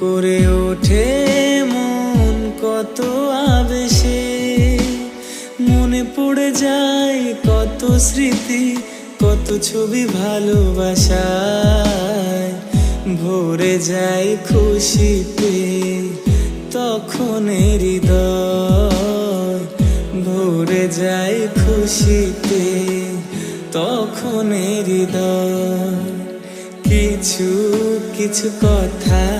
করে ওঠে মন কত আবেশে। মনে পড়ে যায় কত স্মৃতি, কত ছবি ভালোবাসায়। ভরে যায় খুশিতে তখন হৃদয়। ভরে যায় খুশিতে তখন হৃদয়। কিছু কিছু কথা